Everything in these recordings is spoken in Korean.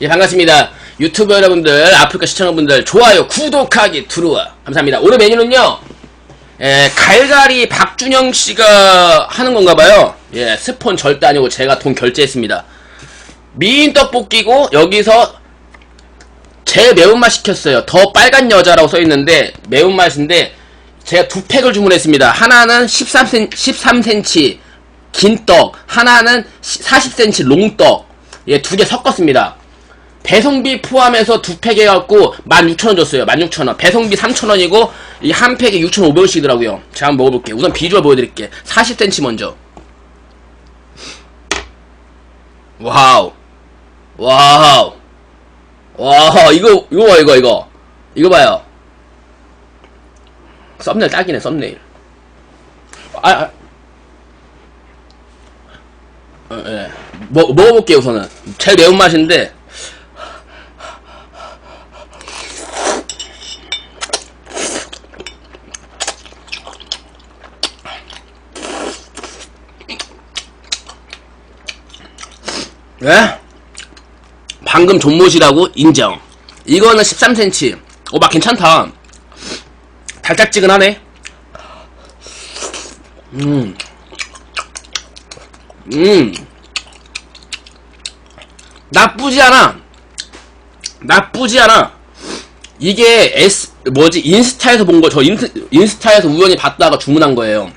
예, 반갑습니다. 유튜브 여러분들, 아프리카 시청자분들, 좋아요, 구독하기, 들어와. 감사합니다. 오늘 메뉴는요, 예, 갈갈이 박준영 씨가 하는 건가 봐요. 예, 스폰 절대 아니고 제가 돈 결제했습니다. 미인 떡볶이고, 여기서 제 매운맛 시켰어요. 더 빨간 여자라고 써있는데, 매운맛인데, 제가 두 팩을 주문했습니다. 하나는 13cm, 13cm 긴 떡, 하나는 40cm 롱떡. 예, 두 개 섞었습니다. 배송비 포함해서 두 팩 해갖고 16,000원 줬어요. 16,000원. 배송비 3,000원이고, 이 한 팩에 6,500원씩이더라고요. 제가 한번 먹어볼게요. 우선 비주얼 보여드릴게요. 40cm 먼저. 와우. 와우. 와, 이거, 이거 봐, 이거, 이거. 이거 봐요. 썸네일 딱이네, 썸네일. 아, 아. 어, 예. 먹, 먹어볼게요, 우선은. 제일 매운맛인데. 예? 방금 존못이라고 인정. 이거는 13cm. 오, 막 괜찮다. 달짝지근하네. 음. 음. 나쁘지 않아. 나쁘지 않아. 이게 S, 뭐지, 인스타에서 본 거, 저 인스, 인스타에서 우연히 봤다가 주문한 거예요.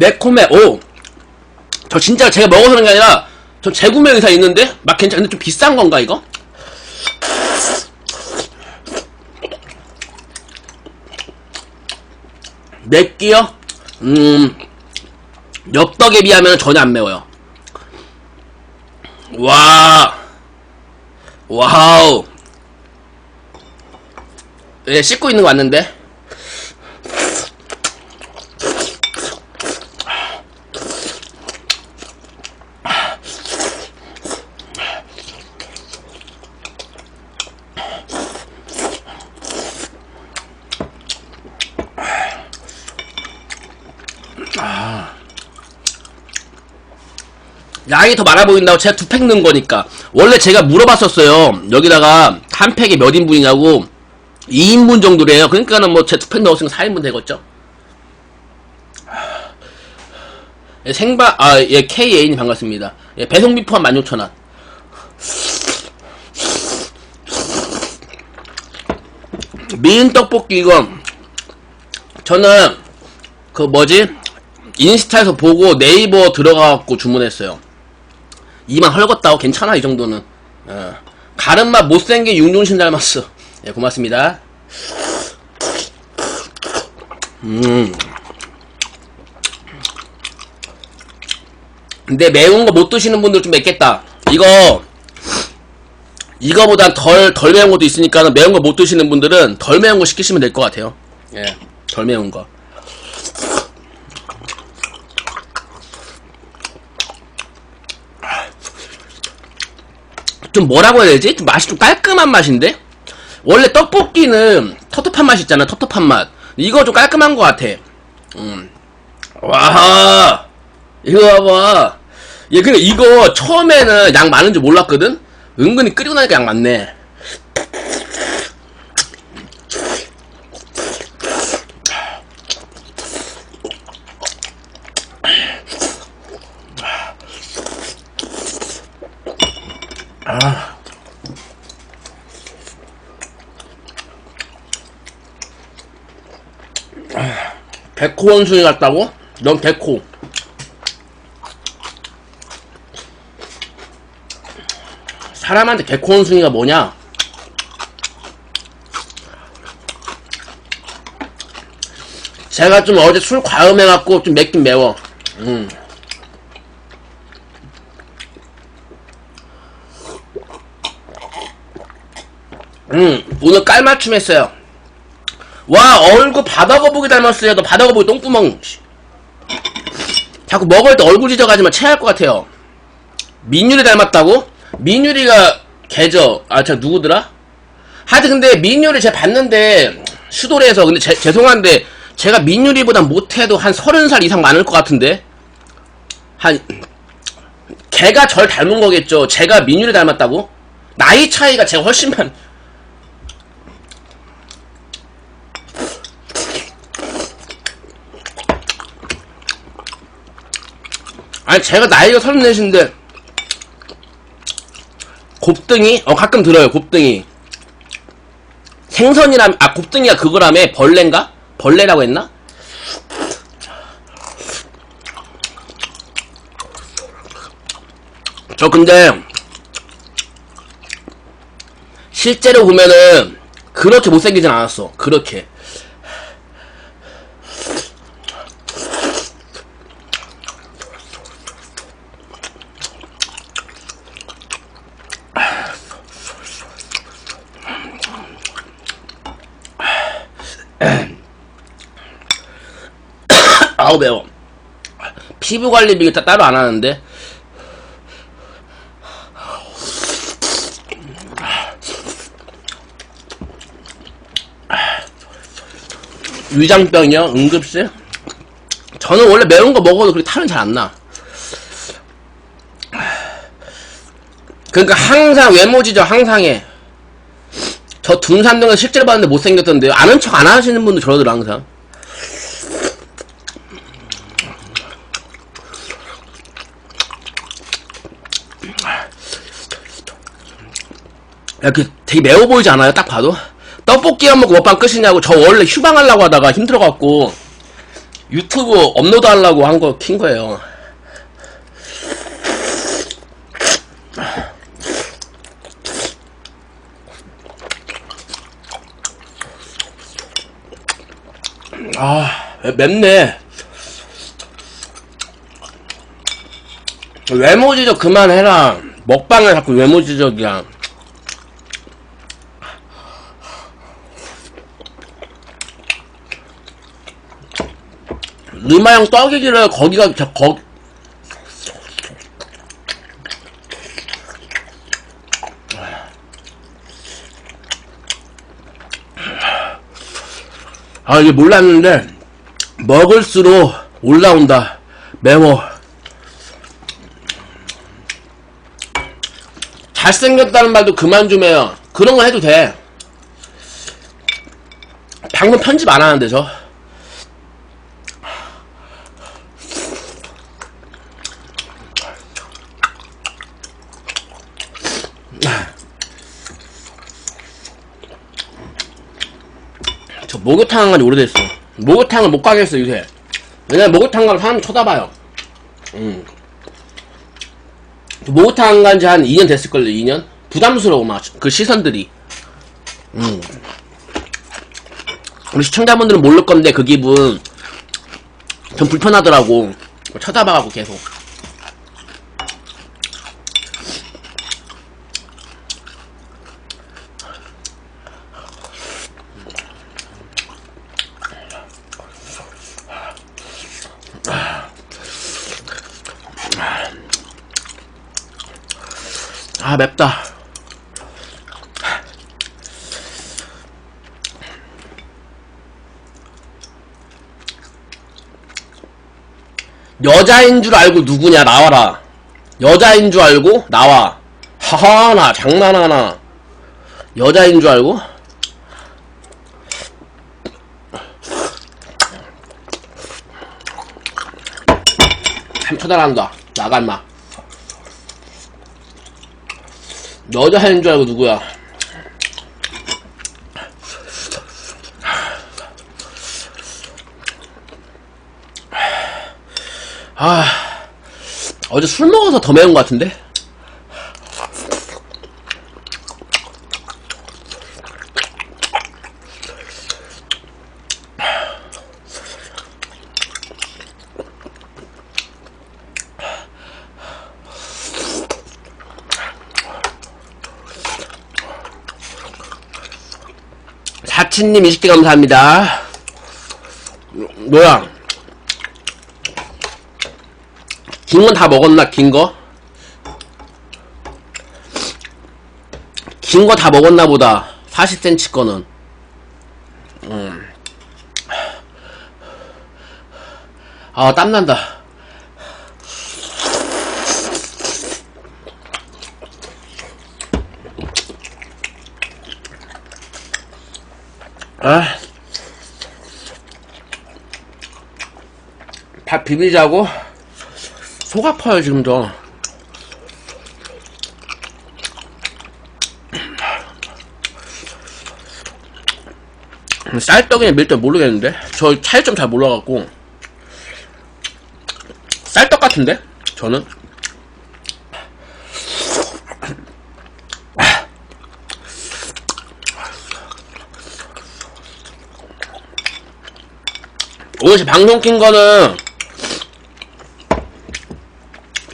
매콤해, 오! 저 진짜 제가 먹어서 그런 게 아니라, 저 재구매 의사 있는데? 막 괜찮, 근데 좀 비싼 건가, 이거? 맵기요? 음, 엽떡에 비하면 전혀 안 매워요. 와, 와우. 예, 씻고 있는 거 맞는데? 양이 더 많아 보인다고 제가 두 팩 넣은 거니까. 원래 제가 물어봤었어요. 여기다가 한 팩에 몇 인분이냐고. 2인분 정도래요. 그러니까는 뭐 제 두 팩 넣었으면 4인분 되겠죠? 예, 생바, 아, 예, KA님 반갑습니다. 예, 배송비 포함 16,000원. 미인 떡볶이 이거, 저는, 그 뭐지? 인스타에서 보고 네이버 들어가갖고 주문했어요. 이만 헐겁다고 괜찮아 이 정도는. 어. 가른맛 못생긴 윤종신 닮았어. 예 고맙습니다. 음. 근데 매운 거 못 드시는 분들 좀 맵겠다. 이거 이거보단 덜, 덜 매운 것도 있으니까 매운 거 못 드시는 분들은 덜 매운 거 시키시면 될 것 같아요. 예 덜 매운 거 좀 뭐라고 해야 되지? 좀 맛이 좀 깔끔한 맛인데? 원래 떡볶이는 텁텁한 맛 있잖아, 텁텁한 맛. 이거 좀 깔끔한 것 같아. 음. 와, 이거 봐봐. 얘, 근데 이거 처음에는 양 많은 줄 몰랐거든? 은근히 끓이고 나니까 양 많네. 백호 원숭이 같다고? 넌 백호. 사람한테 백호 원숭이가 뭐냐? 제가 좀 어제 술 과음해갖고 좀 맵긴 매워. 음. 음, 오늘 깔맞춤 했어요. 와, 얼굴 바다거북이 닮았어요. 너 바다거북이 똥구멍. 씨. 자꾸 먹을 때 얼굴 지져가지면 체할 것 같아요. 민유리 닮았다고? 민유리가 개저 아저 누구더라? 하여튼 근데 민유리 제가 봤는데 수도래에서 근데 제- 죄송한데 제가 민유리보다 못해도 한 서른 살 이상 많을 것 같은데 한 걔가 절 닮은 거겠죠 제가 민유리 닮았다고? 나이 차이가 제가 훨씬 많 아니 제가 나이가 서른넷인데 곱등이? 어 가끔 들어요 곱등이 생선이라 아 곱등이가 그거라며 벌레인가? 벌레라고 했나? 저 근데 실제로 보면은 그렇게 못생기진 않았어 그렇게 아우 매워 피부 관리 비따 따로 안 하는데 위장병이요? 응급실? 저는 원래 매운 거 먹어도 그렇게 탈은 잘 안 나. 그러니까 항상 외모지죠, 항상에. 저 둔산동에 실제로 봤는데 못생겼던데요. 아는 척 안 하시는 분도 저러더라, 항상. 야, 그 되게 매워 보이지 않아요? 딱 봐도? 떡볶이 한 먹고 먹방 끝이냐고 저 원래 휴방하려고 하다가 힘들어갖고 유튜브 업로드 하려고 한 거 킨 거예요. 아, 맵네. 외모 지적 그만해라. 먹방을 자꾸 외모 지적이야. 르마형 떡이기를 거기가 저- 거 아, 이게 몰랐는데, 먹을수록 올라온다. 매워. 잘생겼다는 말도 그만 좀 해요. 그런 거 해도 돼. 방금 편집 안 하는데, 저. 저 목욕탕 간지 오래됐어. 목욕탕을 못 가겠어, 요새. 왜냐면 목욕탕 가면 사람이 쳐다봐요. 음. 저 목욕탕 간지 한 2년 됐을걸요, 2년? 부담스러워, 막, 그 시선들이. 음. 우리 시청자분들은 모를 건데, 그 기분. 좀 불편하더라고. 쳐다봐가고 계속. 아, 맵다. 여자인 줄 알고 누구냐 나와라. 여자인 줄 알고 나와. 하하 나 장난하나. 여자인 줄 알고? 참 쳐다난다. 나가 임마. 여자인 줄 알고 누구야? 아, 어제 술 먹어서 더 매운 것 같은데? 아치님 20개 감사합니다. 뭐야? 긴 건 다 먹었나? 긴 거? 긴 거 다 먹었나 보다. 40cm 거는. 음. 아, 땀난다. 아. 밥 비비자고? 속 아파요 지금 저 쌀떡이냐 밀떡 모르겠는데? 저 차이점 잘 몰라갖고. 쌀떡 같은데? 저는 오늘 방송 킨 거는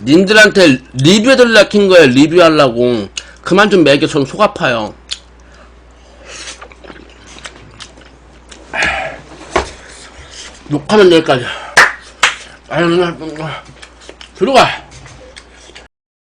님들한테 리뷰해달라 킨 거예요 리뷰하려고. 그만 좀 매겨 전 속 아파요. 욕하면 내일까지. 아유 들어가